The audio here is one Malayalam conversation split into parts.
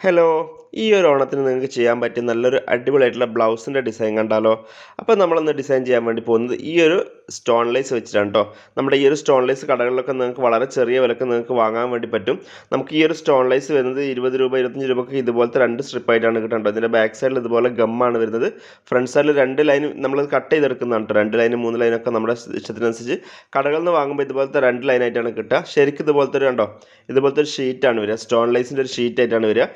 ഹലോ ഈ ഒരു ഓണത്തിന് നിങ്ങൾക്ക് ചെയ്യാൻ പറ്റിയ നല്ലൊരു അടിപൊളിയായിട്ടുള്ള ബ്ലൗസിന്റെ ഡിസൈൻ കണ്ടാലോ? അപ്പോൾ നമ്മളൊന്ന് ഡിസൈൻ ചെയ്യാൻ വേണ്ടി പോകുന്നത് ഈ ഒരു സ്റ്റോൺ ലൈസ് വെച്ചിട്ടാണ് കേട്ടോ നമ്മുടെ ഈ ഒരു സ്റ്റോൺ ലൈസ് കടകളിലൊക്കെ നിങ്ങൾക്ക് വളരെ ചെറിയ വിലക്ക് നിങ്ങൾക്ക് വാങ്ങാൻ വേണ്ടി പറ്റും. നമുക്ക് ഈ ഒരു സ്റ്റോൺ ലൈസ് വരുന്നത് ഇരുപത് രൂപ ഇരുപത്തഞ്ച് രൂപയ്ക്ക് ഇതുപോലത്തെ രണ്ട് സ്ട്രിപ്പായിട്ടാണ് കിട്ടുന്നത് ഇതിന്റെ ബാക്ക് സൈഡിൽ ഇതുപോലെ ഗമ്മാണ് വരുന്നത്. ഫ്രണ്ട് സൈഡിൽ രണ്ട് ലൈൻ നമ്മൾ കട്ട് ചെയ്തെടുക്കുന്നതാണ് കേട്ടോ രണ്ട് ലൈനും മൂന്ന് ലൈനൊക്കെ നമ്മുടെ ഇഷ്ടത്തിനനുസരിച്ച് കടകളിൽ നിന്ന് വാങ്ങുമ്പോൾ ഇതുപോലത്തെ രണ്ട് ലൈനായിട്ടാണ് കിട്ടുക. ശരിക്കും ഇതുപോലത്തെ ഒരു കണ്ടോ? ഇതുപോലത്തെ ഒരു ഷീറ്റാണ് വരിക. സ്റ്റോൺ ലൈസിന്റെ ഒരു ഷീറ്റായിട്ടാണ് വരിക.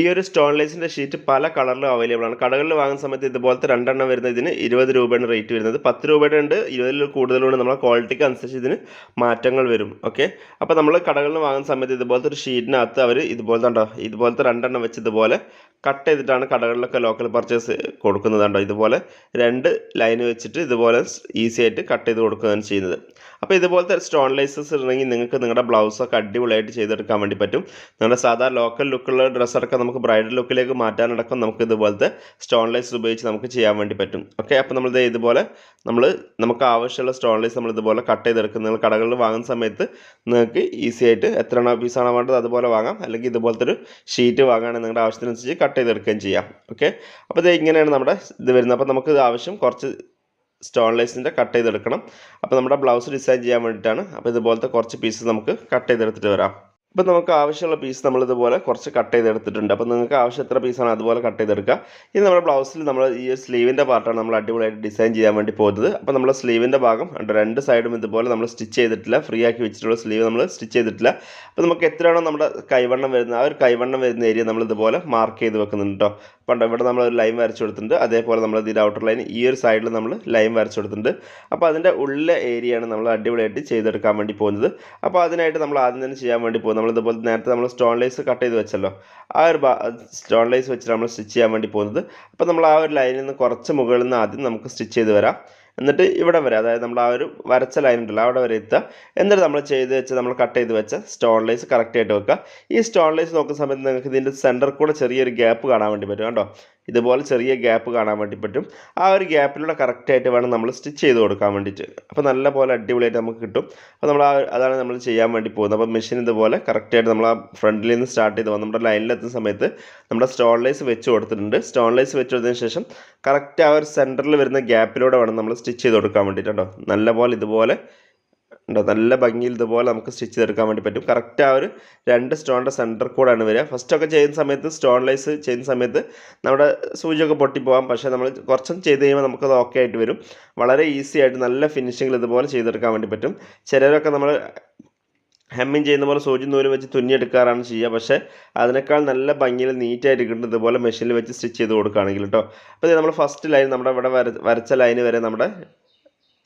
ഈ ഒരു സ്റ്റോൺലൈസിന്റെ ഷീറ്റ് പല കളറിലും അവൈലബിൾ ആണ്. കടകളിൽ വാങ്ങുന്ന സമയത്ത് ഇതുപോലത്തെ രണ്ടെണ്ണം വരുന്ന ഇതിന് ഇരുപത് രൂപയാണ് റേറ്റ് വരുന്നത്. പത്ത് രൂപയുടെ ഉണ്ട് ഇരുപതിൽ കൂടുതലുണ്ട്. നമ്മളെ ക്വാളിറ്റിക്ക് അനുസരിച്ച് ഇതിന് മാറ്റങ്ങൾ വരും. ഓക്കെ അപ്പോൾ നമ്മൾ കടകളിൽ വാങ്ങുന്ന സമയത്ത് ഇതുപോലത്തെ ഒരു ഷീറ്റിനകത്ത് അവർ ഇതുപോലത്തെ ഉണ്ടോ? ഇതുപോലത്തെ രണ്ടെണ്ണം വെച്ച് ഇതുപോലെ കട്ട് ചെയ്തിട്ടാണ് കടകളിലൊക്കെ ലോക്കൽ പർച്ചേസ് കൊടുക്കുന്നത് കണ്ടോ? ഇതുപോലെ രണ്ട് ലൈൻ വെച്ചിട്ട് ഇതുപോലെ ഈസി ആയിട്ട് കട്ട് ചെയ്ത് കൊടുക്കുകയാണ് ചെയ്യുന്നത്. അപ്പോൾ ഇതുപോലത്തെ സ്റ്റോൺ ലൈസസ് ഉണ്ടെങ്കിൽ നിങ്ങൾക്ക് നിങ്ങളുടെ ബ്ലൗസൊക്കെ അടിപൊളിയായിട്ട് ചെയ്തെടുക്കാൻ വേണ്ടി പറ്റും. നിങ്ങളുടെ സാധാ ലോക്കൽ ലുക്കുള്ള ഡ്രസ്സൊക്കെ നമുക്ക് ബ്രൈഡൽ ലുക്കിലേക്ക് മാറ്റാനടക്കം നമുക്ക് ഇതുപോലത്തെ സ്റ്റോൺ ലൈസ് ഉപയോഗിച്ച് നമുക്ക് ചെയ്യാൻ വേണ്ടി പറ്റും. ഓക്കെ അപ്പോൾ നമ്മൾ ഇതുപോലെ നമ്മൾ നമുക്ക് ആവശ്യമുള്ള സ്റ്റോൺ ലൈസ് നമ്മൾ ഇതുപോലെ കട്ട് ചെയ്തെടുക്കും. നിങ്ങൾ കടകളിൽ വാങ്ങുന്ന സമയത്ത് നിങ്ങൾക്ക് ഈസി ആയിട്ട് എത്ര പീസാണോ വേണ്ടത് അതുപോലെ വാങ്ങാം. അല്ലെങ്കിൽ ഇതുപോലത്തെ ഒരു ഷീറ്റ് വാങ്ങുകയാണെങ്കിൽ നിങ്ങളുടെ ആവശ്യത്തിനനുസരിച്ച് കട്ട് ചെയ്തെടുക്കുകയും ചെയ്യാം. ഓക്കെ അപ്പോൾ ഇത് ഇങ്ങനെയാണ് നമ്മുടെ ഇത് വരുന്നത്. അപ്പോൾ നമുക്ക് ആവശ്യം കുറച്ച് സ്റ്റോൺ ലൈസിന്റെ കട്ട് ചെയ്തെടുക്കണം. അപ്പോൾ നമ്മുടെ ബ്ലൗസ് ഡിസൈൻ ചെയ്യാൻ വേണ്ടിയിട്ടാണ്. അപ്പോൾ ഇതുപോലത്തെ കുറച്ച് പീസ് നമുക്ക് കട്ട് ചെയ്തെടുത്തിട്ട് വരാം. ഇപ്പോൾ നമുക്ക് ആവശ്യമുള്ള പീസ് നമ്മളിതുപോലെ കുറച്ച് കട്ട് ചെയ്തെടുത്തിട്ടുണ്ട്. അപ്പോൾ നിങ്ങൾക്ക് ആവശ്യം എത്ര പീസാണ് അതുപോലെ കട്ട് ചെയ്തെടുക്കുക. ഇനി നമ്മുടെ ബ്ലൗസിൽ നമ്മൾ ഈ സ്ലീവിന്റെ പാർട്ടാണ് നമ്മൾ അടിപൊളിയായിട്ട് ഡിസൈൻ ചെയ്യാൻ വേണ്ടി പോകുന്നത്. അപ്പോൾ നമ്മൾ സ്ലീവിന്റെ ഭാഗം രണ്ട് സൈഡും ഇതുപോലെ നമ്മൾ സ്റ്റിച്ച് ചെയ്തിട്ടില്ല. ഫ്രീ ആക്കി വെച്ചിട്ടുള്ള സ്ലീവ് നമ്മൾ സ്റ്റിച്ച് ചെയ്തിട്ടില്ല. അപ്പോൾ നമുക്ക് എത്രയാണോ നമ്മുടെ കൈവണ്ണം വരുന്നത് ആ ഒരു കൈവണ്ണം വരുന്ന ഏരിയ നമ്മൾ ഇതുപോലെ മാർക്ക് ചെയ്ത് വെക്കുന്നുണ്ട് കേട്ടോ. പണ്ട് ഇവിടെ നമ്മൾ ഒരു ലൈൻ വരച്ചു കൊടുത്തിട്ടുണ്ട്. അതേപോലെ നമ്മൾ ഇതിന്റെ ഔട്ടർ ലൈൻ ഈ ഒരു സൈഡിൽ നമ്മൾ ലൈൻ വരച്ചു കൊടുത്തിട്ടുണ്ട്. അപ്പോൾ അതിന്റെ ഉള്ളിലെ ഏരിയയാണ് നമ്മൾ അടിപൊളിയായിട്ട് ചെയ്തെടുക്കാൻ വേണ്ടി പോകുന്നത്. അപ്പോൾ അതിനായിട്ട് നമ്മൾ ആദ്യം തന്നെ ചെയ്യാൻ വേണ്ടി പോകും നമ്മൾ ഇതുപോലെ നേരത്തെ നമ്മൾ സ്റ്റോൺ ലൈസ് കട്ട് ചെയ്ത് വെച്ചല്ലോ. ആ ഒരു സ്റ്റോൺ ലൈസ് വെച്ചിട്ട് നമ്മൾ സ്റ്റിച്ച് ചെയ്യാൻ വേണ്ടി പോകുന്നത്. അപ്പോൾ നമ്മൾ ആ ഒരു ലൈനിൽ നിന്ന് കുറച്ച് മുകളിൽ നിന്ന് ആദ്യം നമുക്ക് സ്റ്റിച്ച് ചെയ്ത് വരാം. എന്നിട്ട് ഇവിടെ വരെ അതായത് നമ്മൾ ആ ഒരു വരച്ച ലൈൻ ഉണ്ടല്ലോ അവിടെ വരെ എത്തുക. എന്നിട്ട് നമ്മൾ ചെയ്ത് വെച്ച് നമ്മൾ കട്ട് ചെയ്ത് വെച്ച സ്റ്റോൺ ലൈസ് കറക്റ്റ് ആയിട്ട് വെക്കുക. ഈ സ്റ്റോൺ ലൈസ് നോക്കുന്ന സമയത്ത് നിങ്ങൾക്ക് ഇതിന്റെ സെന്റർ കൂടെ ചെറിയൊരു ഗ്യാപ്പ് കാണാൻ വേണ്ടി പറ്റും കേട്ടോ ഇതുപോലെ ചെറിയ ഗ്യാപ്പ് കാണാൻ വേണ്ടി പറ്റും. ആ ഒരു ഗ്യാപ്പിലൂടെ കറക്റ്റായിട്ട് വേണം നമ്മൾ സ്റ്റിച്ച് ചെയ്ത് കൊടുക്കാൻ വേണ്ടിയിട്ട്. അപ്പോൾ നല്ല പോലെ അടിപൊളിയായിട്ട് നമുക്ക് കിട്ടും. അപ്പോൾ നമ്മൾ അതാണ് നമ്മൾ ചെയ്യാൻ വേണ്ടി പോകുന്നത്. അപ്പോൾ മെഷീൻ ഇതുപോലെ കറക്റ്റായിട്ട് നമ്മൾ ആ ഫ്രണ്ടിൽ നിന്ന് സ്റ്റാർട്ട് ചെയ്ത് നമ്മുടെ ലൈനിലെത്തുന്ന സമയത്ത് നമ്മുടെ സ്റ്റോൺ ലൈസ് വെച്ച് കൊടുത്തിട്ടുണ്ട്. സ്റ്റോൺ ലൈസ് വെച്ച് കൊടുത്തതിന് ശേഷം കറക്റ്റ് ആ ഒരു സെന്ററിൽ വരുന്ന ഗ്യാപ്പിലൂടെ വേണം നമ്മൾ സ്റ്റിച്ച് ചെയ്ത് കൊടുക്കാൻ വേണ്ടിയിട്ട് കേട്ടോ. നല്ല പോലെ ഇതുപോലെ ഉണ്ടോ? നല്ല ഭംഗിയിൽ ഇതുപോലെ നമുക്ക് സ്റ്റിച്ച് ചെയ്തെടുക്കാൻ വേണ്ടി പറ്റും. കറക്റ്റ് ആ ഒരു രണ്ട് സ്റ്റോണിന്റെ സെന്റർ കൂടാണ് വരിക. ഫസ്റ്റൊക്കെ ചെയ്യുന്ന സമയത്ത് സ്റ്റോൺ ലൈസ് ചെയ്യുന്ന സമയത്ത് നമ്മുടെ സൂചിയൊക്കെ പൊട്ടിപ്പോകാം പക്ഷേ നമ്മൾ കുറച്ചും ചെയ്ത് കഴിയുമ്പോൾ നമുക്കത് ഓക്കെ ആയിട്ട് വരും. വളരെ ഈസി ആയിട്ട് നല്ല ഫിനിഷിങ്ങിൽ ഇതുപോലെ ചെയ്തെടുക്കാൻ വേണ്ടി പറ്റും. ചിലരൊക്കെ നമ്മൾ ഹെമ്മിങ് ചെയ്യുന്ന പോലെ സൂചി നൂൽ വെച്ച് തുന്നിയെടുക്കാറാണ് ചെയ്യുക. പക്ഷേ അതിനേക്കാൾ നല്ല ഭംഗിയിൽ നീറ്റായിട്ട് കിട്ടുന്നത് ഇതുപോലെ മെഷീനിൽ വെച്ച് സ്റ്റിച്ച് ചെയ്ത് കൊടുക്കുകയാണെങ്കിൽ കേട്ടോ അപ്പോൾ നമ്മൾ ഫസ്റ്റ് ലൈൻ നമ്മുടെ ഇവിടെ വര വരച്ച ലൈന് വരെ നമ്മുടെ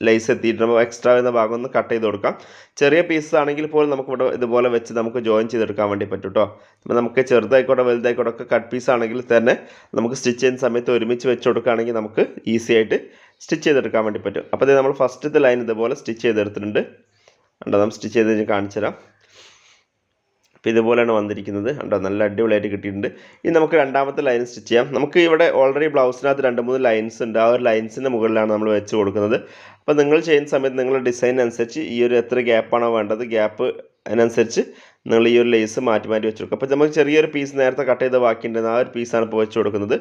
ലൈസ് എത്തിയിട്ട് നമ്മൾ എക്സ്ട്രാ വരുന്ന ഭാഗം ഒന്ന് കട്ട് ചെയ്ത് കൊടുക്കാം. ചെറിയ പീസസ് ആണെങ്കിൽ പോലും നമുക്ക് ഇവിടെ ഇതുപോലെ വെച്ച് നമുക്ക് ജോയിൻ ചെയ്തെടുക്കാൻ വേണ്ടി പറ്റും കേട്ടോ അപ്പോൾ നമുക്ക് ചെറുതായിക്കോട്ടെ വലുതായിക്കോട്ടെ ഒക്കെ കട്ട് പീസ് ആണെങ്കിൽ തന്നെ നമുക്ക് സ്റ്റിച്ച് ചെയ്യുന്ന സമയത്ത് ഒരുമിച്ച് വെച്ച് കൊടുക്കുകയാണെങ്കിൽ നമുക്ക് ഈസി ആയിട്ട് സ്റ്റിച്ച് ചെയ്തെടുക്കാൻ വേണ്ടി പറ്റും. അപ്പോൾ നമ്മൾ ഫസ്റ്റത്തെ ലൈൻ ഇതുപോലെ സ്റ്റിച്ച് ചെയ്തെടുത്തിട്ടുണ്ട്. ഉണ്ടോ നമ്മൾ സ്റ്റിച്ച് ചെയ്ത് കഴിഞ്ഞ് കാണിച്ചു തരാം അപ്പോൾ ഇതുപോലെയാണ് വന്നിരിക്കുന്നത്. കണ്ടോ? നല്ല അടിപൊളിയായിട്ട് കിട്ടിയിട്ടുണ്ട്. ഇനി നമുക്ക് രണ്ടാമത്തെ ലൈൻ സ്റ്റിച്ച് ചെയ്യാം. നമുക്ക് ഇവിടെ ഓൾറെഡി ബ്ലൗസിനകത്ത് രണ്ട് മൂന്ന് ലൈൻസ് ഉണ്ട്. ആ ഒരു ലൈൻസിന്റെ മുകളിലാണ് നമ്മൾ വെച്ച് കൊടുക്കുന്നത്. അപ്പോൾ നിങ്ങൾ ചെയ്യുന്ന സമയത്ത് നിങ്ങളുടെ ഡിസൈൻ അനുസരിച്ച് ഈ ഒരു എത്ര ഗ്യാപ്പാണോ വേണ്ടത് ഗ്യാപ്പ് അതിനനുസരിച്ച് നിങ്ങൾ ഈ ഒരു ലേസ് മാറ്റി മാറ്റി വെച്ച് കൊടുക്കും അപ്പോൾ നമുക്ക് ചെറിയൊരു പീസ് നേരത്തെ കട്ട് ചെയ്ത ബാക്കിയുണ്ടെന്ന് ആ ഒരു പീസാണ് ഇപ്പോൾ വെച്ച് കൊടുക്കുന്നത്.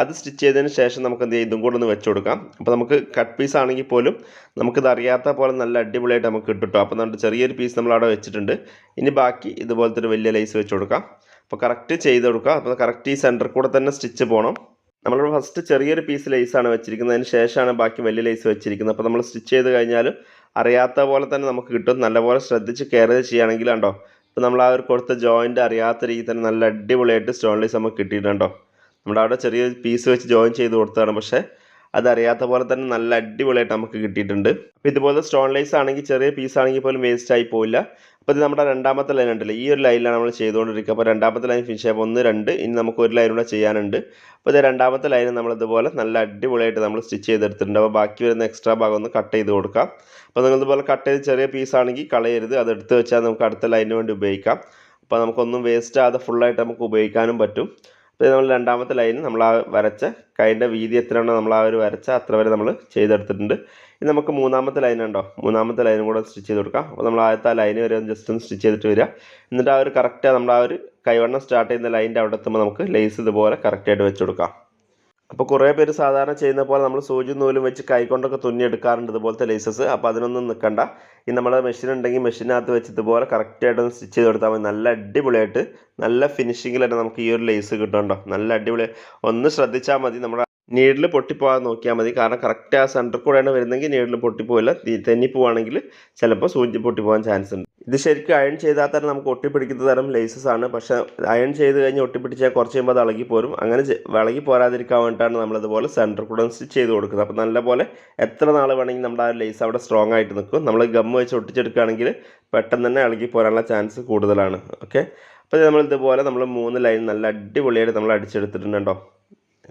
അത് സ്റ്റിച്ച് ചെയ്തതിന് ശേഷം നമുക്ക് എന്ത് ചെയ്യും? ഇതും കൂടെ ഒന്ന് വെച്ച് കൊടുക്കാം. അപ്പോൾ നമുക്ക് കട്ട് പീസ് ആണെങ്കിൽ പോലും നമുക്കിത് അറിയാത്ത പോലെ നല്ല അടിപൊളിയായിട്ട് നമുക്ക് കിട്ടും അപ്പോൾ നമ്മുടെ ചെറിയൊരു പീസ് നമ്മൾ അവിടെ വെച്ചിട്ടുണ്ട്. ഇനി ബാക്കി ഇതുപോലത്തെ ഒരു വലിയ ലേസ് വെച്ച് കൊടുക്കാം. അപ്പോൾ കറക്റ്റ് ചെയ്ത് കൊടുക്കുക. അപ്പോൾ കറക്റ്റ് ഈ സെന്റർ കൂടെ തന്നെ സ്റ്റിച്ച് പോകണം. നമ്മളിവിടെ ഫസ്റ്റ് ചെറിയൊരു പീസ് ലേസാണ് വെച്ചിരിക്കുന്നത് അതിന് ശേഷമാണ് ബാക്കി വലിയ ലേസ് വെച്ചിരിക്കുന്നത്. അപ്പോൾ നമ്മൾ സ്റ്റിച്ച് ചെയ്ത് കഴിഞ്ഞാലും അറിയാത്ത പോലെ തന്നെ നമുക്ക് കിട്ടും. നല്ലപോലെ ശ്രദ്ധിച്ച് കെയർ ചെയ്യുകയാണെങ്കിൽ കണ്ടോ ഇപ്പോൾ നമ്മൾ ആ ഒരു കൊടുത്ത ജോയിന്റ് അറിയാത്ത രീതിയിൽ തന്നെ നല്ല അടിപൊളിയായിട്ട് സ്റ്റോൺലെസ് നമുക്ക് കിട്ടിയിട്ടുണ്ടോ? നമ്മുടെ അവിടെ ചെറിയൊരു പീസ് വെച്ച് ജോയിൻ ചെയ്ത് കൊടുത്തതാണ്. പക്ഷേ അതറിയാത്ത പോലെ തന്നെ നല്ല അടിപൊളിയായിട്ട് നമുക്ക് കിട്ടിയിട്ടുണ്ട്. അപ്പോൾ ഇതുപോലെ സ്റ്റോൺ ലൈസ് ആണെങ്കിൽ ചെറിയ പീസ് ആണെങ്കിൽ പോലും വേസ്റ്റ് ആയി പോയില്ല അപ്പോൾ ഇത് നമ്മുടെ രണ്ടാമത്തെ ലൈൻ ഉണ്ടല്ലോ. ഈ ഒരു ലൈനിലാണ് നമ്മൾ ചെയ്തുകൊണ്ടിരിക്കുക. അപ്പോൾ രണ്ടാമത്തെ ലൈൻ ഫിനിഷ് ആയപ്പോൾ ഒന്ന് രണ്ട് ഇനി നമുക്ക് ഒരു ലൈൻ കൂടെ ചെയ്യാനുണ്ട്. അപ്പോൾ ഇത് രണ്ടാമത്തെ ലൈൻ നമ്മൾ ഇതുപോലെ നല്ല അടിപൊളിയായിട്ട് നമ്മൾ സ്റ്റിച്ച് ചെയ്തെടുത്തിട്ടുണ്ട്. അപ്പോൾ ബാക്കി വരുന്ന എക്സ്ട്രാ ഭാഗം ഒന്ന് കട്ട് ചെയ്ത് കൊടുക്കാം. അപ്പോൾ നിങ്ങൾ ഇതുപോലെ കട്ട് ചെയ്ത് ചെറിയ പീസ് ആണെങ്കിൽ കളയരുത്. അത് എടുത്ത് വെച്ചാൽ നമുക്ക് അടുത്ത ലൈനിന് വേണ്ടി ഉപയോഗിക്കാം. അപ്പോൾ നമുക്കൊന്നും വേസ്റ്റ് ആകാതെ ഫുള്ളായിട്ട് നമുക്ക് ഉപയോഗിക്കാനും പറ്റും. അപ്പോൾ നമ്മൾ രണ്ടാമത്തെ ലൈൻ നമ്മൾ ആ വരച്ച കൈന്റെ വീതി എത്രയാണോ നമ്മൾ ആ ഒരു വരച്ച അത്ര വരെ നമ്മൾ ചെയ്തെടുത്തിട്ടുണ്ട്. ഇനി നമുക്ക് മൂന്നാമത്തെ ലൈൻ ഉണ്ടോ? മൂന്നാമത്തെ ലൈനും കൂടെ സ്റ്റിച്ച് ചെയ്ത് കൊടുക്കാം. അപ്പോൾ നമ്മൾ ആദ്യത്തെ ആ ലൈൻ വരെ ഒന്ന് ജസ്റ്റ് ഒന്ന് സ്റ്റിച്ച് ചെയ്തിട്ട് വരിക. എന്നിട്ട് ആ ഒരു കറക്റ്റ് നമ്മൾ ആ ഒരു കൈവണ്ണം സ്റ്റാർട്ട് ചെയ്യുന്ന ലൈന്റെ അവിടെ എത്തുമ്പോൾ നമുക്ക് ലേസ് ഇതുപോലെ കറക്റ്റായിട്ട് വെച്ച് കൊടുക്കാം. അപ്പോൾ കുറേ പേര് സാധാരണ ചെയ്യുന്ന പോലെ നമ്മൾ സൂചി നൂലും വെച്ച് കൈകൊണ്ടൊക്കെ തുന്നിയെടുക്കാറുണ്ട് ഇതുപോലത്തെ ലേസസ്. അപ്പോൾ അതിനൊന്നും നിൽക്കണ്ട ഈ നമ്മുടെ മെഷീൻ ഉണ്ടെങ്കിൽ മെഷീനകത്ത് വെച്ച് ഇതുപോലെ കറക്റ്റായിട്ട് ഒന്ന് സ്റ്റിച്ച് ചെയ്ത് കൊടുത്താൽ മതി. നല്ല അടിപൊളിയായിട്ട് നല്ല ഫിനിഷിങ്ങിലായിട്ട് നമുക്ക് ഈ ഒരു ലേസ് കിട്ടുന്നുണ്ടോ നല്ല അടിപൊളി. ഒന്ന് ശ്രദ്ധിച്ചാൽ മതി. നമ്മുടെ നീഡിൽ പൊട്ടിപ്പോകാതെ നോക്കിയാൽ മതി. കാരണം കറക്റ്റ് ആ സെന്റർ കൂടെയാണ് വരുന്നതെങ്കിൽ നീഡിൽ പൊട്ടിപ്പോയില്ല തെന്നി പോവാണെങ്കിൽ ചിലപ്പോൾ സൂചി പൊട്ടിപ്പോകാൻ ചാൻസ് ഉണ്ട്. ഇത് ശരിക്കും അയൺ ചെയ്താൽ തന്നെ നമുക്ക് ഒട്ടിപ്പിടിക്കുന്ന തരം ലേസസ് ആണ്. പക്ഷേ അയൺ ചെയ്ത് കഴിഞ്ഞ് ഒട്ടിപ്പിടിച്ചാൽ കുറച്ച് കഴിയുമ്പോൾ അത് പോരും അങ്ങനെ ഇളകി പോരാതിരിക്കാൻ വേണ്ടിയിട്ടാണ് നമ്മളതുപോലെ സെന്റർ കൂടെ സ്റ്റിച്ച് ചെയ്ത് കൊടുക്കുന്നത്. അപ്പോൾ നല്ലപോലെ എത്ര നാൾ വേണമെങ്കിൽ നമ്മുടെ ആ ലേസ് അവിടെ സ്ട്രോങ് ആയിട്ട് നിൽക്കും. നമ്മൾ ഗം വെച്ച് ഒട്ടിച്ചെടുക്കുകയാണെങ്കിൽ പെട്ടെന്ന് തന്നെ ഇളകി പോരാനുള്ള ചാൻസ് കൂടുതലാണ്. ഓക്കെ അപ്പോൾ നമ്മൾ ഇതുപോലെ നമ്മൾ മൂന്ന് ലൈൻ നല്ല അടിപൊളിയായിട്ട് നമ്മൾ അടിച്ചെടുത്തിട്ടുണ്ട് കേട്ടോ.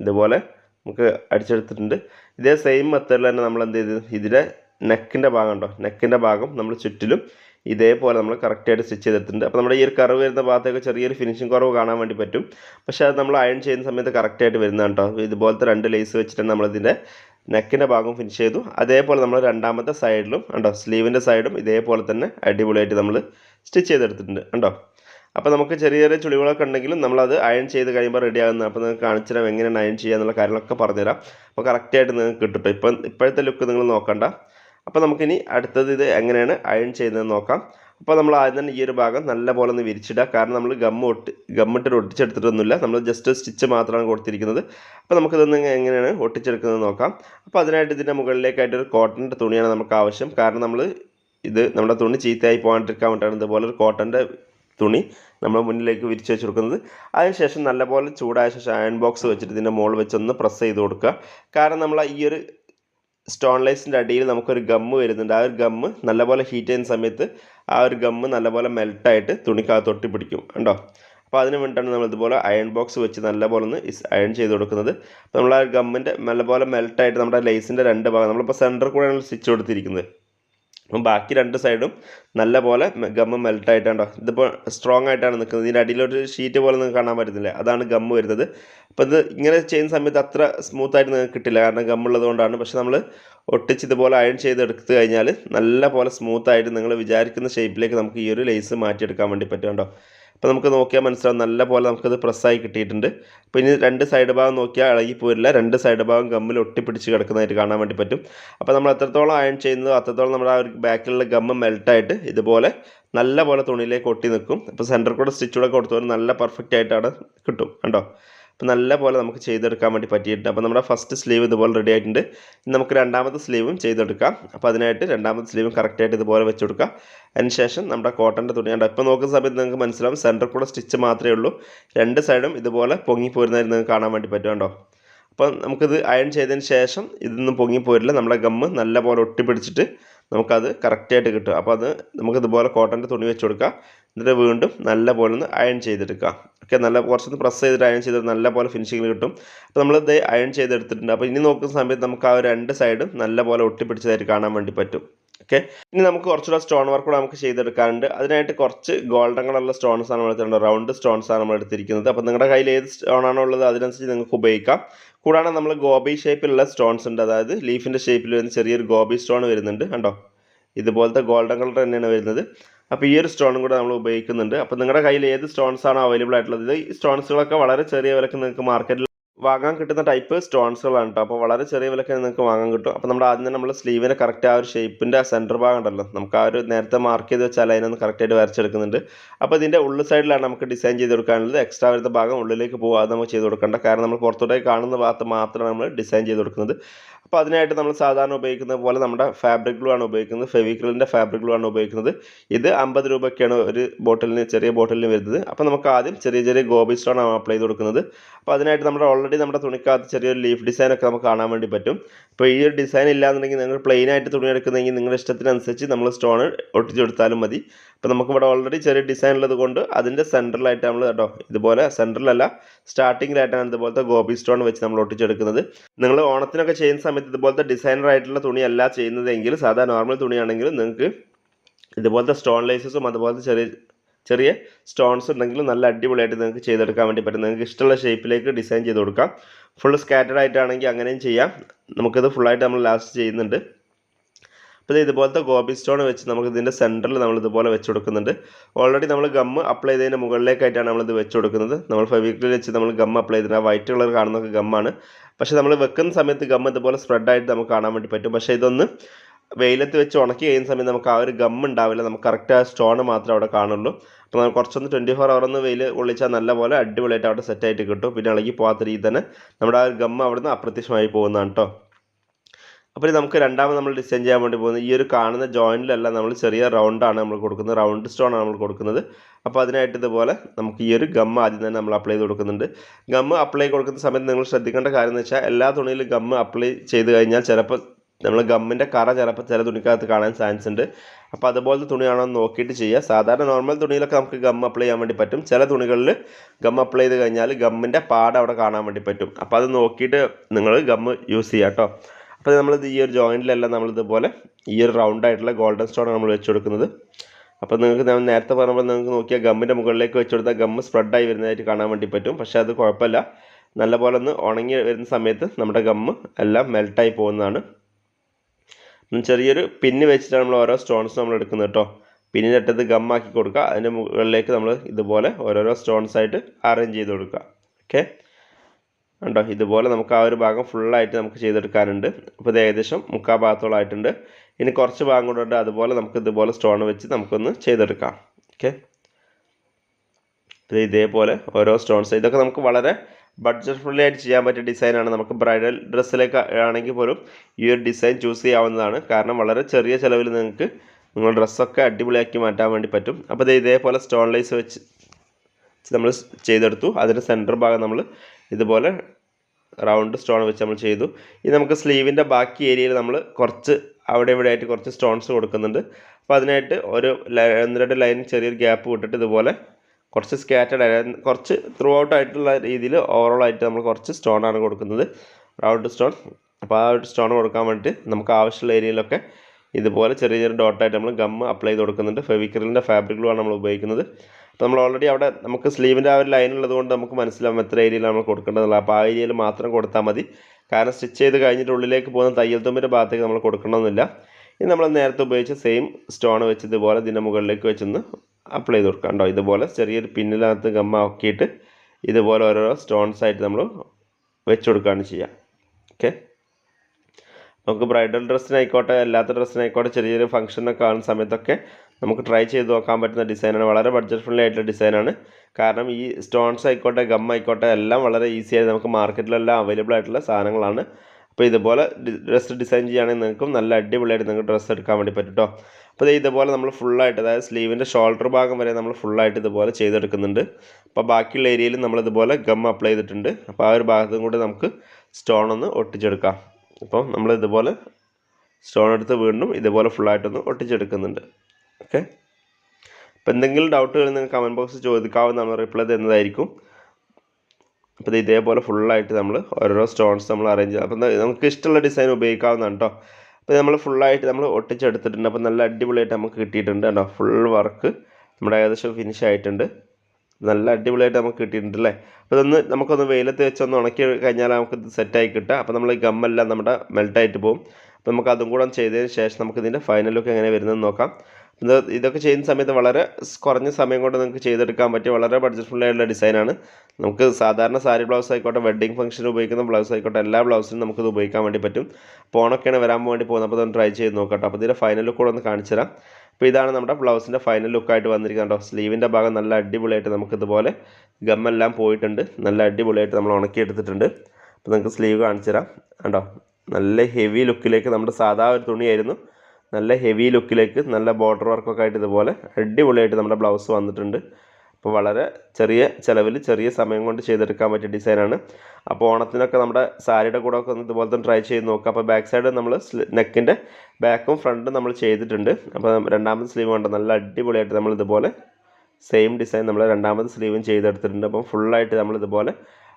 ഇതുപോലെ നമുക്ക് അടിച്ചെടുത്തിട്ടുണ്ട്. ഇതേ സെയിം മെത്തേഡിൽ തന്നെ നമ്മൾ എന്ത് ചെയ്ത്? ഇതിന്റെ നെക്കിന്റെ ഭാഗം ഉണ്ടോ നെക്കിന്റെ ഭാഗം നമ്മൾ ചുറ്റിലും ഇതേപോലെ നമ്മൾ കറക്റ്റായിട്ട് സ്റ്റിച്ച് ചെയ്തിട്ടുണ്ട്. അപ്പോൾ നമ്മുടെ ഈ ഒരു കർവ് വരുന്ന ഭാഗത്തേക്ക് ചെറിയൊരു ഫിനിഷിംഗ് കുറവ് കാണാൻ വേണ്ടി പറ്റും. പക്ഷേ അത് നമ്മൾ അയൺ ചെയ്യുന്ന സമയത്ത് കറക്റ്റായിട്ട് വരുന്നതാണ് കേട്ടോ. ഇതുപോലത്തെ രണ്ട് ലേസ് വെച്ചിട്ട് നമ്മളിതിന്റെ നെക്കിന്റെ ഭാഗം ഫിനിഷ് ചെയ്തു. അതേപോലെ നമ്മൾ രണ്ടാമത്തെ സൈഡിലും ഉണ്ടോ സ്ലീവിന്റെ സൈഡും ഇതേപോലെ തന്നെ അടിപൊളിയായിട്ട് നമ്മൾ സ്റ്റിച്ച് ചെയ്തെടുത്തിട്ടുണ്ട്. ഉണ്ടോ അപ്പോൾ നമുക്ക് ചെറിയ ചെറിയ ചുളിവുകളൊക്കെ ഉണ്ടെങ്കിലും നമ്മളത് അയൺ ചെയ്ത് കഴിയുമ്പോൾ റെഡി ആകുന്നത് അപ്പോൾ നിങ്ങൾക്ക് കാണിച്ചു തരാം എങ്ങനെയാണ് അയൺ ചെയ്യുക എന്നുള്ള കാര്യങ്ങളൊക്കെ പറഞ്ഞുതരാം. അപ്പോൾ കറക്റ്റായിട്ട് നിങ്ങൾക്ക് കിട്ടും ഇപ്പോൾ ഇപ്പം ഇപ്പോഴത്തെ ലുക്ക് നിങ്ങൾ നോക്കണ്ട. അപ്പോൾ നമുക്കിനി അടുത്തത് ഇത് എങ്ങനെയാണ് അയൺ ചെയ്യുന്നതെന്ന് നോക്കാം. അപ്പോൾ നമ്മൾ ആദ്യം തന്നെ ഈ ഒരു ഭാഗം നല്ല പോലെ ഒന്ന് വിരിച്ചിടുക. കാരണം നമ്മൾ ഗം ഒട്ടി ഗമ്മിട്ട് ഒട്ടിച്ചെടുത്തിട്ടൊന്നുമില്ല. നമ്മൾ ജസ്റ്റ് സ്റ്റിച്ച് മാത്രമാണ് കൊടുത്തിരിക്കുന്നത്. അപ്പോൾ നമുക്കിതൊന്ന് എങ്ങനെയാണ് ഒട്ടിച്ചെടുക്കുന്നത് നോക്കാം. അപ്പോൾ അതിനായിട്ട് ഇതിന്റെ മുകളിലേക്കായിട്ട് ഒരു കോട്ടന്റെ തുണിയാണ് നമുക്ക് ആവശ്യം. കാരണം നമ്മൾ ഇത് നമ്മുടെ തുണി ചീത്തയായി പോകാണ്ടിരിക്കാൻ വേണ്ടിയിട്ടാണ് ഇതുപോലെ ഒരു കോട്ടന്റെ തുണി നമ്മൾ മുന്നിലേക്ക് വിരിച്ച് വെച്ച് കൊടുക്കുന്നത് അതിനുശേഷം നല്ലപോലെ ചൂടായ ശേഷം അയൺ ബോക്സ് വെച്ചിട്ട് ഇതിന്റെ മുകളിൽ വെച്ചൊന്ന് പ്രസ് ചെയ്ത് കൊടുക്കുക. കാരണം നമ്മൾ ഈ ഒരു സ്റ്റോൺലൈസിന്റെ അടിയിൽ നമുക്കൊരു ഗമ്മ് വരുന്നുണ്ട്. ആ ഒരു ഗമ്മ് നല്ലപോലെ ഹീറ്റ് ചെയ്യുന്ന സമയത്ത് ആ ഒരു ഗമ്മ് നല്ലപോലെ മെൽട്ടായിട്ട് തുണിക്കകത്ത് ഒട്ടി പിടിക്കും കണ്ടോ? അപ്പോൾ അതിന് വേണ്ടിയിട്ടാണ് നമ്മൾ ഇതുപോലെ അയൺ ബോക്സ് വെച്ച് നല്ലപോലെ ഒന്ന് അയൺ ചെയ്ത് കൊടുക്കുന്നത്. അപ്പോൾ നമ്മൾ ആ ഗമ്മിന്റെ നല്ലപോലെ മെൽട്ടായിട്ട് നമ്മുടെ ലേസിന്റെ രണ്ട് ഭാഗം നമ്മളിപ്പോൾ സെന്റർ കൂടെയാണ് സ്റ്റിച്ച് കൊടുത്തിരിക്കുന്നത്. അപ്പം ബാക്കി രണ്ട് സൈഡും നല്ല പോലെ ഗമ്മ് മെൽട്ടായിട്ടാണ്ടോ ഇതിപ്പോൾ സ്ട്രോങ് ആയിട്ടാണ് നിൽക്കുന്നത് ഇതിന്റെ അടിയിലൊരു ഷീറ്റ് പോലെ നിങ്ങൾക്ക് കാണാൻ പറ്റുന്നില്ല. അതാണ് ഗമ്മ് വരുന്നത്. അപ്പോൾ ഇത് ഇങ്ങനെ ചെയ്യുന്ന സമയത്ത് അത്ര സ്മൂത്തായിട്ട് നിങ്ങൾക്ക് കിട്ടില്ല. കാരണം ഗമ്മുള്ളത് കൊണ്ടാണ്. പക്ഷേ നമ്മൾ ഒട്ടിച്ച് ഇതുപോലെ അയൺ ചെയ്ത് എടുത്തു കഴിഞ്ഞാൽ നല്ല പോലെ സ്മൂത്തായിട്ട് നിങ്ങൾ വിചാരിക്കുന്ന ഷേപ്പിലേക്ക് നമുക്ക് ഈ ഒരു ലേസ് മാറ്റിയെടുക്കാൻ വേണ്ടി പറ്റും കേട്ടോ അപ്പോൾ നമുക്ക് നോക്കിയാൽ മനസ്സിലാവും നല്ല പോലെ നമുക്കത് പ്രസ്സായി കിട്ടിയിട്ടുണ്ട്. അപ്പോൾ ഇനി രണ്ട് സൈഡ് ഭാഗം നോക്കിയാൽ ഇളകി പോരില്ല. രണ്ട് സൈഡ് ഭാഗം ഗമ്മിൽ ഒട്ടിപ്പിടിച്ച് കിടക്കുന്നതായിട്ട് കാണാൻ വേണ്ടി പറ്റും. അപ്പോൾ നമ്മൾ എത്രത്തോളം അയൺ ചെയ്യുന്നത് അത്രത്തോളം നമ്മുടെ ആ ഒരു ബാക്കിലുള്ള ഗമ്മ് മെൽട്ടായിട്ട് ഇതുപോലെ നല്ല പോലെ തുണിയിലേക്ക് ഒട്ടി നിൽക്കും. അപ്പോൾ സെന്റർ കൂടെ സ്റ്റിച്ചൂടെ കൊടുത്തവർ നല്ല പെർഫെക്റ്റ് ആയിട്ടാണ് കിട്ടും. കണ്ടോ? അപ്പോൾ നല്ല പോലെ നമുക്ക് ചെയ്തെടുക്കാൻ വേണ്ടി പറ്റിയിട്ടുണ്ട്. അപ്പോൾ നമ്മുടെ ഫസ്റ്റ് സ്ലീവ് ഇതുപോലെ റെഡി ആയിട്ടുണ്ട്. നമുക്ക് രണ്ടാമത്തെ സ്ലീവും ചെയ്തെടുക്കാം. അപ്പോൾ അതിനായിട്ട് രണ്ടാമത്തെ സ്ലീവും കറക്റ്റായിട്ട് ഇതുപോലെ വെച്ച് കൊടുക്കുക അതിന് ശേഷം നമ്മുടെ കോട്ടന്റെ തുണിയുണ്ട് ഇപ്പോൾ നോക്കുന്ന സമയത്ത് നിങ്ങൾക്ക് മനസ്സിലാവും സെന്റർ കൂടെ സ്റ്റിച്ച് മാത്രമേ ഉള്ളൂ. രണ്ട് സൈഡും ഇതുപോലെ പൊങ്ങി പോരുന്നതായി നിങ്ങൾക്ക് കാണാൻ വേണ്ടി പറ്റും കേട്ടോ അപ്പോൾ നമുക്കിത് അയൺ ചെയ്തതിന് ശേഷം ഇതൊന്നും പൊങ്ങി പോരില്ല. നമ്മുടെ ഗമ്മ് നല്ല പോലെ ഒട്ടിപ്പിടിച്ചിട്ട് നമുക്കത് കറക്റ്റായിട്ട് കിട്ടും. അപ്പോൾ അത് നമുക്കിതുപോലെ കോട്ടന്റെ തുണി വെച്ച് കൊടുക്കുക എന്നിട്ട് വീണ്ടും നല്ല പോലെ ഒന്ന് അയൺ ചെയ്തെടുക്കുക ഓക്കെ നല്ല കുറച്ചൊന്ന് പ്രസ് ചെയ്തിട്ട് അയൺ ചെയ്തിട്ട് നല്ല പോലെ ഫിനിഷിങ്ങിൽ കിട്ടും. അപ്പോൾ നമ്മൾ ഇത് അയൺ ചെയ്തെടുത്തിട്ടുണ്ട്. അപ്പോൾ ഇനി നോക്കുന്ന സമയത്ത് നമുക്ക് ആ രണ്ട് സൈഡും നല്ല പോലെ ഒട്ടിപ്പിടിച്ചതായിട്ട് കാണാൻ വേണ്ടി പറ്റും. ഓക്കെ ഇനി നമുക്ക് കുറച്ചുകൂടെ സ്റ്റോൺ വർക്ക് കൂടെ നമുക്ക് ചെയ്തെടുക്കാറുണ്ട് അതിനായിട്ട് കുറച്ച് ഗോൾഡൻ കളറുള്ള സ്റ്റോൺസ് ആണ് നമ്മൾ എടുത്തിട്ടുണ്ട് റൗണ്ട് സ്റ്റോൺസ് ആണ് നമ്മൾ എടുത്തിരിക്കുന്നത്. അപ്പോൾ നിങ്ങളുടെ കയ്യിൽ ഏത് സ്റ്റോൺ ആണോ ഉള്ളത് അതിനനുസരിച്ച് നിങ്ങൾക്ക് ഉപയോഗിക്കാം. കൂടാതെ നമ്മൾ ഗോബി ഷേപ്പിലുള്ള സ്റ്റോൺസ് ഉണ്ട്. അതായത് ലീഫിന്റെ ഷേപ്പിൽ വരുന്ന ചെറിയൊരു ഗോബി സ്റ്റോൺ വരുന്നുണ്ട്. കണ്ടോ? ഇതുപോലത്തെ ഗോൾഡൻ കളർ തന്നെയാണ് വരുന്നത്. അപ്പോൾ ഈ ഒരു സ്റ്റോണും കൂടെ നമ്മൾ ഉപയോഗിക്കുന്നുണ്ട്. അപ്പോൾ നിങ്ങളുടെ കയ്യിൽ ഏത് സ്റ്റോൺസ് ആണോ അവൈലബിൾ ആയിട്ടുള്ളത് ഈ സ്റ്റോൺസുകളൊക്കെ വളരെ ചെറിയ വിലക്ക് നിങ്ങൾക്ക് മാർക്കറ്റിൽ വാങ്ങാൻ കിട്ടുന്ന ടൈപ്പ് സ്റ്റോൺസുകളാണ് കേട്ടോ അപ്പോൾ വളരെ ചെറിയ വിലക്ക് നിങ്ങൾക്ക് വാങ്ങാൻ കിട്ടും. അപ്പോൾ നമ്മുടെ ആദ്യം തന്നെ നമ്മൾ സ്ലീവിന് കറക്റ്റ് ആ ഒരു ഷേപ്പിന്റെ സെന്റർ ഭാഗം ഉണ്ടല്ലോ. നമുക്ക് ആ ഒരു നേരത്തെ മാർക്ക് ചെയ്ത് വെച്ചാൽ അതിനൊന്ന് കറക്റ്റായിട്ട് വരച്ചെടുക്കുന്നുണ്ട്. അപ്പോൾ ഇതിന്റെ ഉള്ളു സൈഡിലാണ് നമുക്ക് ഡിസൈൻ ചെയ്ത് കൊടുക്കാനുള്ളത്. എക്സ്ട്രാ വരുന്ന ഭാഗം ഉള്ളിലേക്ക് പോകാതെ നമ്മൾ ചെയ്ത് കൊടുക്കേണ്ട. കാരണം നമ്മൾ പുറത്തോട്ടേക്ക് കാണുന്ന ഭാഗത്ത് മാത്രമാണ് നമ്മൾ ഡിസൈൻ ചെയ്ത് കൊടുക്കുന്നത്. അപ്പോൾ അതിനായിട്ട് നമ്മൾ സാധാരണ ഉപയോഗിക്കുന്ന പോലെ നമ്മുടെ ഫാബ്രിക് ഗ്ലൂ ആണ് ഉപയോഗിക്കുന്നത്. ഫെവിക്രിലിന്റെ ഫാബ്രിക് ഗ്ലൂ ആണ് ഉപയോഗിക്കുന്നത്. ഇത് അമ്പത് രൂപയ്ക്കാണ് ഒരു ബോട്ടിലിന് ചെറിയ ബോട്ടിലിന് വരുന്നത്. അപ്പോൾ നമുക്ക് ആദ്യം ചെറിയ ചെറിയ ഗോബി സ്റ്റോൺ അപ്ലൈ ചെയ്ത് കൊടുക്കുന്നത്. അപ്പോൾ അതിനായിട്ട് നമ്മുടെ ഓൾറെഡി നമ്മുടെ തുണിക്കകത്ത് ചെറിയൊരു ലീഫ് ഡിസൈൻ ഒക്കെ നമുക്ക് കാണാൻ വേണ്ടി പറ്റും. അപ്പോൾ ഈ ഒരു ഡിസൈൻ ഇല്ലാന്നുണ്ടെങ്കിൽ നിങ്ങൾ പ്ലെയിൻ ആയിട്ട് തുണി എടുക്കുന്നെങ്കിൽ നിങ്ങളുടെ ഇഷ്ടത്തിനനുസരിച്ച് നമ്മൾ സ്റ്റോൺ ഒട്ടിച്ചെടുത്താലും മതി. അപ്പോൾ നമുക്കിവിടെ ഓൾറെഡി ചെറിയ ഡിസൈൻ ഉള്ളത് കൊണ്ട് അതിന്റെ സെന്ററിലായിട്ട് നമ്മൾ കേട്ടോ ഇതുപോലെ സെന്ററിലല്ല സ്റ്റാർട്ടിങ്ങിലായിട്ടാണ് ഇതുപോലത്തെ ഗോബി സ്റ്റോൺ വെച്ച് നമ്മൾ ഒട്ടിച്ചെടുക്കുന്നത് നിങ്ങൾ ഓണത്തിനൊക്കെ ചെയ്യുന്ന സമയത്ത് ഇതുപോലത്തെ ഡിസൈനർ ആയിട്ടുള്ള തുണിയല്ല ചെയ്യുന്നതെങ്കിൽ സാധാ നോർമൽ തുണിയാണെങ്കിൽ നിങ്ങൾക്ക് ഇതുപോലത്തെ സ്റ്റോൺ ലേസസും അതുപോലത്തെ ചെറിയ ചെറിയ സ്റ്റോൺസ് ഉണ്ടെങ്കിൽ നല്ല അടിപൊളിയായിട്ട് നിങ്ങൾക്ക് ചെയ്തെടുക്കാൻ വേണ്ടി പറ്റും. നിങ്ങൾക്ക് ഇഷ്ടമുള്ള ഷേപ്പിലേക്ക് ഡിസൈൻ ചെയ്ത് കൊടുക്കാം. ഫുൾ സ്കാറ്റഡ് ആയിട്ടാണെങ്കിൽ അങ്ങനെയും ചെയ്യാം. നമുക്കിത് ഫുള്ളായിട്ട് നമ്മൾ ലാസ്റ്റ് ചെയ്യുന്നുണ്ട്. അപ്പോൾ ഇതുപോലത്തെ ഗോബി സ്റ്റോൺ വെച്ച് നമുക്ക് ഇതിന്റെ സെന്ററിൽ നമ്മൾ ഇതുപോലെ വെച്ച് കൊടുക്കുന്നുണ്ട്. ഓൾറെഡി നമ്മൾ ഗമ്മ് അപ്ലൈ ചെയ്തതിന്റെ മുകളിലേക്കായിട്ടാണ് നമ്മളിത് വെച്ച് കൊടുക്കുന്നത്. നമ്മൾ ഫെവിക്കിൽ വെച്ച് നമ്മൾ ഗമ്മ് അപ്ലൈ ചെയ്തിട്ട് ആ വൈറ്റ് കളർ കാണുന്നതൊക്കെ ഗമ്മാണ് പക്ഷേ നമ്മൾ വെക്കുന്ന സമയത്ത് ഗം ഇതുപോലെ സ്പ്രെഡായിട്ട് നമുക്ക് കാണാൻ വേണ്ടി പറ്റും. പക്ഷേ ഇതൊന്ന് വെയിലത്ത് വെച്ച് ഉണക്കി കഴിയുന്ന സമയത്ത് നമുക്ക് ആ ഒരു ഗം ഉണ്ടാവില്ല. നമുക്ക് കറക്റ്റ് ആ സ്റ്റോൺ മാത്രമേ അവിടെ കാണുള്ളൂ. അപ്പോൾ നമ്മൾ കുറച്ചൊന്ന് ട്വന്റി ഫോർ ഒന്ന് വെയിൽ ഒളിച്ചാൽ നല്ല പോലെ അടിപൊളിയായിട്ട് അവിടെ സെറ്റായിട്ട് കിട്ടും. പിന്നെ ഇളകി പോകാത്ത രീതി തന്നെ നമ്മുടെ ആ ഒരു ഗം അവിടെ നിന്ന് അപ്രത്യക്ഷമായി പോകുന്നതാണ് കേട്ടോ അപ്പോൾ നമുക്ക് രണ്ടാമത് നമ്മൾ ഡിസൈൻ ചെയ്യാൻ വേണ്ടി പോകുന്നത്. ഈ ഒരു കാണുന്ന ജോയിന്റിലല്ല നമ്മൾ ചെറിയ റൗണ്ടാണ് നമ്മൾ കൊടുക്കുന്നത്. റൗണ്ട് സ്റ്റോൺ ആണ് നമ്മൾ കൊടുക്കുന്നത്. അപ്പോൾ അതിനായിട്ട് ഇതുപോലെ നമുക്ക് ഈ ഒരു ഗമ്മ ആദ്യം തന്നെ നമ്മൾ അപ്ലൈ ചെയ്ത് കൊടുക്കുന്നുണ്ട്. ഗമ്മ അപ്ലൈ കൊടുക്കുന്ന സമയത്ത് നിങ്ങൾ ശ്രദ്ധിക്കേണ്ട കാര്യം എന്ന് വെച്ചാൽ എല്ലാ തുണിയിലും ഗമ്മ അപ്ലൈ ചെയ്ത് കഴിഞ്ഞാൽ ചിലപ്പോൾ നമ്മൾ ഗമ്മിന്റെ കറ ചിലപ്പോൾ ചില തുണിക്കകത്ത് കാണാൻ ചാൻസ് ഉണ്ട്. അപ്പോൾ അതുപോലത്തെ തുണിയാണോ എന്ന് നോക്കിയിട്ട് ചെയ്യുക. സാധാരണ നോർമൽ തുണിയിലൊക്കെ നമുക്ക് ഗം അപ്ലൈ ചെയ്യാൻ വേണ്ടി പറ്റും. ചില തുണികളിൽ ഗം അപ്ലൈ ചെയ്ത് കഴിഞ്ഞാൽ ഗമ്മിന്റെ പാട് അവിടെ കാണാൻ വേണ്ടി പറ്റും. അപ്പോൾ അത് നോക്കിയിട്ട് നിങ്ങൾ ഗം യൂസ് ചെയ്യുക കേട്ടോ. അപ്പോൾ നമ്മളിത് ഈ ഒരു ജോയിന്റിലെല്ലാം നമ്മളിതുപോലെ ഈ ഒരു റൗണ്ട് ആയിട്ടുള്ള ഗോൾഡൻ സ്റ്റോൺ നമ്മൾ വെച്ച് കൊടുക്കുന്നത് അപ്പോൾ നിങ്ങൾക്ക് ഞാൻ നേരത്തെ പറഞ്ഞപ്പോൾ നിങ്ങൾക്ക് നോക്കിയാൽ ഗമ്മിന്റെ മുകളിലേക്ക് വെച്ച് കൊടുത്താൽ ഗമ്മ് സ്പ്രെഡായി വരുന്നതായിട്ട് കാണാൻ വേണ്ടി പറ്റും. പക്ഷേ അത് കുഴപ്പമില്ല. നല്ലപോലെ ഒന്ന് ഉണങ്ങി വരുന്ന സമയത്ത് നമ്മുടെ ഗമ്മ് എല്ലാം മെൽട്ടായി പോകുന്നതാണ്. ചെറിയൊരു പിന്ന് വെച്ചിട്ടാണ് നമ്മൾ ഓരോ സ്റ്റോൺസ് നമ്മൾ എടുക്കുന്നത് കേട്ടോ. പിന്നിനറ്റത്ത് ഗമ്മാക്കി കൊടുക്കുക. അതിന്റെ മുകളിലേക്ക് നമ്മൾ ഇതുപോലെ ഓരോരോ സ്റ്റോൺസ് ആയിട്ട് അറേഞ്ച് ചെയ്ത് കൊടുക്കുക. ഓക്കെ? ഉണ്ടോ? ഇതുപോലെ നമുക്ക് ആ ഒരു ഭാഗം ഫുള്ളായിട്ട് നമുക്ക് ചെയ്തെടുക്കാനുണ്ട്. അപ്പോൾ ഇത് ഏകദേശം മുക്കാൽ ഭാഗത്തോളമായിട്ടുണ്ട് ഇനി കുറച്ച് ഭാഗം കൂടെ ഉണ്ട്. അതുപോലെ നമുക്ക് ഇതുപോലെ സ്റ്റോൺ വെച്ച് നമുക്കൊന്ന് ചെയ്തെടുക്കാം. ഓക്കെ ഇത് ഇതേപോലെ ഓരോ സ്റ്റോൺസ് ഇതൊക്കെ നമുക്ക് വളരെ ബഡ്ജറ്റ് ഫ്രണ്ട്ലി ആയിട്ട് ചെയ്യാൻ പറ്റിയ ഡിസൈനാണ് നമുക്ക് ബ്രൈഡൽ ഡ്രസ്സിലേക്ക് ആണെങ്കിൽ പോലും ഈ ഒരു ഡിസൈൻ ചൂസ് ചെയ്യാവുന്നതാണ്. കാരണം വളരെ ചെറിയ ചിലവിൽ നിങ്ങൾക്ക് നിങ്ങൾ ഡ്രസ്സൊക്കെ അടിപൊളിയാക്കി മാറ്റാൻ വേണ്ടി പറ്റും. അപ്പോൾ ഇത് ഇതേപോലെ സ്റ്റോൺ ലൈസ് വെച്ച് നമ്മൾ ചെയ്തെടുത്തു. അതിന്റെ സെന്റർ ഭാഗം നമ്മൾ ഇതുപോലെ റൗണ്ട് സ്റ്റോൺ വെച്ച് നമ്മൾ ചെയ്തു. ഇനി നമുക്ക് സ്ലീവിന്റെ ബാക്കി ഏരിയയിൽ നമ്മൾ കുറച്ച് അവിടെ ഇവിടെ ആയിട്ട് കുറച്ച് സ്റ്റോൺസ് കൊടുക്കുന്നുണ്ട്. അപ്പോൾ അതിനായിട്ട് ഒരു ഒന്ന് രണ്ട് ലൈൻ ചെറിയൊരു ഗ്യാപ്പ് വിട്ടിട്ട് ഇതുപോലെ കുറച്ച് സ്കാറ്റഡ് കുറച്ച് ത്രൂ ഔട്ട് ആയിട്ടുള്ള രീതിയിൽ ഓവറോൾ ആയിട്ട് നമ്മൾ കുറച്ച് സ്റ്റോൺ ആണ് കൊടുക്കുന്നത്. റൗണ്ട് സ്റ്റോൺ അപ്പോൾ ആ ഒരു സ്റ്റോൺ കൊടുക്കാൻ വേണ്ടിയിട്ട് നമുക്ക് ആവശ്യമുള്ള ഏരിയയിലൊക്കെ ഇതുപോലെ ചെറിയ ചെറിയ ഡോട്ടായിട്ട് നമ്മൾ ഗം അപ്ലൈ ചെയ്ത് കൊടുക്കുന്നുണ്ട്. ഫെവിക്രിലിന്റെ ഫാബ്രിക് ഗ്ലൂ ആണ് നമ്മൾ ഉപയോഗിക്കുന്നത്. അപ്പോൾ നമ്മൾ ഓൾറെഡി അവിടെ നമുക്ക് സ്ലീവിന്റെ ആ ഒരു ലൈൻ ഉള്ളത് കൊണ്ട് നമുക്ക് മനസ്സിലാവും എത്ര ഏരിയയിൽ നമ്മൾ കൊടുക്കേണ്ടതുള്ളത് അപ്പോൾ ആ ഏരിയയിൽ മാത്രം കൊടുത്താൽ മതി. കാരണം സ്റ്റിച്ച് ചെയ്ത് കഴിഞ്ഞിട്ട് ഉള്ളിലേക്ക് പോകുന്ന തയ്യൽ തുമ്പിന്റെ ഭാഗത്തേക്ക് നമ്മൾ കൊടുക്കണമെന്നില്ല. ഇനി നമ്മൾ നേരത്തെ ഉപയോഗിച്ച സെയിം സ്റ്റോൺ വെച്ച് ഇതുപോലെ ഇതിന്റെ മുകളിലേക്ക് വെച്ചൊന്ന് അപ്ലൈ ചെയ്ത് കൊടുക്കാം കേട്ടോ. ഇതുപോലെ ചെറിയൊരു പിന്നിനകത്ത് ഗമ്മ ആക്കിയിട്ട് ഇതുപോലെ ഓരോരോ സ്റ്റോൺസ് ആയിട്ട് നമ്മൾ വെച്ച് കൊടുക്കുകയാണ് ചെയ്യുക ഓക്കെ നമുക്ക് ബ്രൈഡൽ ഡ്രസ്സിനായിക്കോട്ടെ അല്ലാത്ത ഡ്രസ്സിനായിക്കോട്ടെ ചെറിയ ചെറിയ ഫംഗ്ഷനൊക്കെ കാണുന്ന സമയത്തൊക്കെ നമുക്ക് ട്രൈ ചെയ്ത് നോക്കാൻ പറ്റുന്ന ഡിസൈനാണ് വളരെ ബഡ്ജറ്റ് ഫ്രണ്ട്ലി ആയിട്ടുള്ള ഡിസൈനാണ് കാരണം ഈ സ്റ്റോൺസ് ആയിക്കോട്ടെ ഗം ആയിക്കോട്ടെ എല്ലാം വളരെ ഈസിയായി നമുക്ക് മാർക്കറ്റിലെല്ലാം അവൈലബിൾ ആയിട്ടുള്ള സാധനങ്ങളാണ്. അപ്പോൾ ഇതുപോലെ ഡ്രസ്സ് ഡിസൈൻ ചെയ്യുകയാണെങ്കിൽ നിങ്ങൾക്കും നല്ല അടിപൊളിയായിട്ട് നിങ്ങൾക്ക് ഡ്രസ്സ് എടുക്കാൻ വേണ്ടി പറ്റും കേട്ടോ അപ്പോൾ ഇതുപോലെ നമ്മൾ ഫുള്ളായിട്ട് അതായത് സ്ലീവിന്റെ ഷോൾഡർ ഭാഗം വരെ നമ്മൾ ഫുള്ളായിട്ട് ഇതുപോലെ ചെയ്തെടുക്കുന്നുണ്ട്. അപ്പോൾ ബാക്കിയുള്ള ഏരിയയിൽ നമ്മൾ ഇതുപോലെ ഗം അപ്ലൈ ചെയ്തിട്ടുണ്ട്. അപ്പോൾ ആ ഒരു ഭാഗത്തും കൂടി നമുക്ക് സ്റ്റോൺ ഒന്ന് ഒട്ടിച്ചെടുക്കാം. അപ്പോൾ നമ്മൾ ഇതുപോലെ സ്റ്റോൺ എടുത്ത് വീണ്ടും ഇതുപോലെ ഫുള്ളായിട്ടൊന്ന് ഒട്ടിച്ചെടുക്കുന്നുണ്ട്. ഓക്കെ അപ്പോൾ എന്തെങ്കിലും ഡൗട്ടുകൾ നിങ്ങൾ കമന്റ് ബോക്സിൽ നമ്മൾ റിപ്ലൈ തരുന്നതായിരിക്കും. അപ്പോൾ ഇത് ഇതേപോലെ ഫുള്ളായിട്ട് നമ്മൾ ഓരോരോ സ്റ്റോൺസ് നമ്മൾ അറേഞ്ച് ചെയ്യാം അപ്പം നമുക്ക് ഇഷ്ടമുള്ള ഡിസൈൻ ഉപയോഗിക്കാവുന്നതാണ് കേട്ടോ അപ്പോൾ നമ്മൾ ഫുള്ളായിട്ട് നമ്മൾ ഒട്ടിച്ചെടുത്തിട്ടുണ്ട്. അപ്പോൾ നല്ല അടിപൊളിയായിട്ട് നമുക്ക് കിട്ടിയിട്ടുണ്ട് കേട്ടോ ഫുൾ വർക്ക് നമ്മുടെ ഏകദേശം ഫിനിഷ് ആയിട്ടുണ്ട്. നല്ല അടിപൊളിയായിട്ട് നമുക്ക് കിട്ടിയിട്ടുണ്ട് അല്ലേ അപ്പോൾ ഇതൊന്ന് നമുക്കൊന്ന് വെയിലത്ത് വെച്ചൊന്ന് ഉണക്കി കഴിഞ്ഞാൽ നമുക്ക് സെറ്റായി കിട്ടുക. അപ്പോൾ നമ്മൾ ഈ ഗമ്മെല്ലാം നമ്മുടെ മെൽട്ടായിട്ട് പോകും. അപ്പോൾ നമുക്ക് അതും കൂടെ ചെയ്തതിന് ശേഷം നമുക്ക് ഇതിന്റെ ഫൈനൽ ലുക്ക് എങ്ങനെ വരുന്നതെന്ന് നോക്കാം. ഇതൊക്കെ ചെയ്യുന്ന സമയത്ത് വളരെ കുറഞ്ഞ സമയം കൊണ്ട് നിങ്ങൾക്ക് ചെയ്തെടുക്കാൻ പറ്റിയ വളരെ ബഡ്ജറ്റ് ഫ്രണ്ട്ലി ആയിട്ടുള്ള ഡിസൈനാണ്. നമുക്ക് സാധാരണ സാരി ബ്ലൗസ് ആയിക്കോട്ടെ വെഡ്ഡിംഗ് ഫംഗ്ഷന് ഉപയോഗിക്കുന്ന ബ്ലൗസ് ആയിക്കോട്ടെ എല്ലാ ബ്ലൗസിനും ഇത് ഉപയോഗിക്കാൻ വേണ്ടി പറ്റും. അപ്പോൾ ഓണൊക്കെയാണ് വരാൻ വേണ്ടി പോകുന്നത്. അപ്പോൾ ഒന്ന് ട്രൈ ചെയ്ത് നോക്കട്ടോ. അപ്പോൾ ഇതിന്റെ ഫൈനൽ ലുക്ക് കൂടെ ഒന്ന് കാണിച്ചു തരാം. അപ്പോൾ ഇതാണ് നമ്മുടെ ബ്ലൗസിന്റെ ഫൈനൽ ലുക്കായിട്ട് വന്നിരിക്കുന്നത് കേട്ടോ സ്ലീവിന്റെ ഭാഗം നല്ല അടിപൊളിയായിട്ട് നമുക്കിതുപോലെ ഗമ്മെല്ലാം പോയിട്ടുണ്ട്. നല്ല അടിപൊളിയായിട്ട് നമ്മൾ ഉണക്കി എടുത്തിട്ടുണ്ട്. അപ്പോൾ നിങ്ങൾക്ക് സ്ലീവ് കാണിച്ചു തരാം. കണ്ടോ? നല്ല ഹെവി ലുക്കിലേക്ക് നമ്മുടെ സാധാ ഒരു തുണിയായിരുന്നു. നല്ല ഹെവി ലുക്കിലേക്ക് നല്ല ബോർഡർ വർക്കൊക്കെ ആയിട്ട് ഇതുപോലെ അടിപൊളിയായിട്ട് നമ്മുടെ ബ്ലൗസ് വന്നിട്ടുണ്ട്. അപ്പോൾ വളരെ ചെറിയ ചിലവിൽ ചെറിയ സമയം കൊണ്ട് ചെയ്തെടുക്കാൻ പറ്റിയ ഡിസൈനാണ് അപ്പോൾ ഓണത്തിനൊക്കെ നമ്മുടെ സാരിയുടെ കൂടെ ഒക്കെ ഒന്ന് ഇതുപോലെ തന്നെ ട്രൈ ചെയ്ത് നോക്കുക അപ്പോൾ ബാക്ക് സൈഡ് നമ്മൾ നെക്കിന്റെ ബാക്കും ഫ്രണ്ടും നമ്മൾ ചെയ്തിട്ടുണ്ട്. അപ്പോൾ രണ്ടാമത്തെ സ്ലീവ് ഉണ്ട് നല്ല അടിപൊളിയായിട്ട് നമ്മൾ ഇതുപോലെ സെയിം ഡിസൈൻ നമ്മൾ രണ്ടാമത്തെ സ്ലീവും ചെയ്തെടുത്തിട്ടുണ്ട്. അപ്പം ഫുള്ളായിട്ട് നമ്മൾ ഇതുപോലെ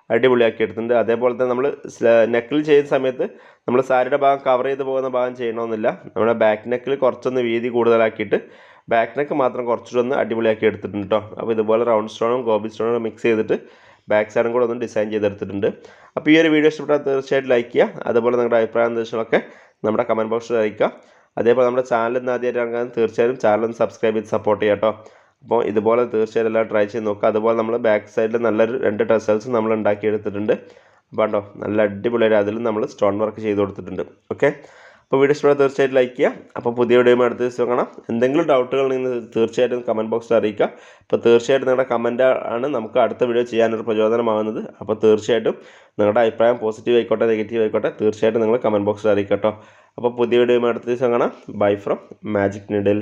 അടിപൊളിയാക്കി എടുത്തിട്ടുണ്ട് അതേപോലെ തന്നെ നമ്മൾ നെക്കിൽ ചെയ്യുന്ന സമയത്ത് നമ്മൾ സാരിയുടെ ഭാഗം കവർ ചെയ്ത് പോകുന്ന ഭാഗം ചെയ്യണമെന്നില്ല നമ്മുടെ ബാക്ക് നെക്കിൽ കുറച്ചൊന്ന് വീതി കൂടുതലാക്കിയിട്ട് ബാക്ക് നെക്ക് മാത്രം കുറച്ചുകൂടെ ഒന്ന് അടിപൊളിയാക്കി എടുത്തിട്ടുണ്ട് കേട്ടോ അപ്പോൾ ഇതുപോലെ റൗണ്ട് സ്റ്റോണും ഗോബി സ്റ്റോണും മിക്സ് ചെയ്തിട്ട് ബാക്ക് സൈഡും കൂടെ ഒന്ന് ഡിസൈൻ ചെയ്തെടുത്തിട്ടുണ്ട്. അപ്പോൾ ഈ ഒരു വീഡിയോ ഇഷ്ടപ്പെട്ടാൽ തീർച്ചയായിട്ടും ലൈക്ക് ചെയ്യുക. അതുപോലെ നിങ്ങളുടെ അഭിപ്രായ നിർദ്ദേശങ്ങളൊക്കെ നമ്മുടെ കമന്റ് ബോക്സിൽ അറിയിക്കുക. അതേപോലെ നമ്മുടെ ചാനൽ ഇന്ന് ആദ്യമായിട്ട് ഇറങ്ങാൻ തീർച്ചയായും ചാനൽ ഒന്ന് സബ്സ്ക്രൈബ് ചെയ്ത് സപ്പോർട്ട് ചെയ്യാം കേട്ടോ അപ്പോൾ ഇതുപോലെ തീർച്ചയായും എല്ലാം ട്രൈ ചെയ്ത് നോക്കുക. അതുപോലെ നമ്മൾ ബാക്ക് സൈഡിൽ നല്ലൊരു രണ്ട് ടെസൽസ് നമ്മൾ ഉണ്ടാക്കിയെടുത്തിട്ടുണ്ട്. അപ്പോൾ കണ്ടോ നല്ല അടിപൊളിയായിട്ട് അതിലും നമ്മൾ സ്റ്റോൺ വർക്ക് ചെയ്ത് കൊടുത്തിട്ടുണ്ട്. ഓക്കെ അപ്പോൾ വീഡിയോ ഇഷ്ടപ്പെടാൻ തീർച്ചയായിട്ടും ലൈക്ക് ചെയ്യുക. അപ്പോൾ പുതിയ വീഡിയോ അടുത്ത ദിവസം കാണാം. എന്തെങ്കിലും ഡൗട്ടുകൾ നിങ്ങൾ തീർച്ചയായിട്ടും കമന്റ് ബോക്സിൽ അറിയിക്കുക. അപ്പോൾ തീർച്ചയായിട്ടും നിങ്ങളുടെ കമന്റ് ആണ് നമുക്ക് അടുത്ത വീഡിയോ ചെയ്യാനൊരു പ്രചോദനമാകുന്നത്. അപ്പോൾ തീർച്ചയായിട്ടും നിങ്ങളുടെ അഭിപ്രായം പോസിറ്റീവ് ആയിക്കോട്ടെ നെഗറ്റീവ് ആയിക്കോട്ടെ തീർച്ചയായിട്ടും നിങ്ങൾ കമന്റ് ബോക്സിൽ അറിയിക്കുക കേട്ടോ. അപ്പോൾ പുതിയ വീഡിയോ അടുത്ത ദിവസം കാണാം. Bye from magic നിഡിൽ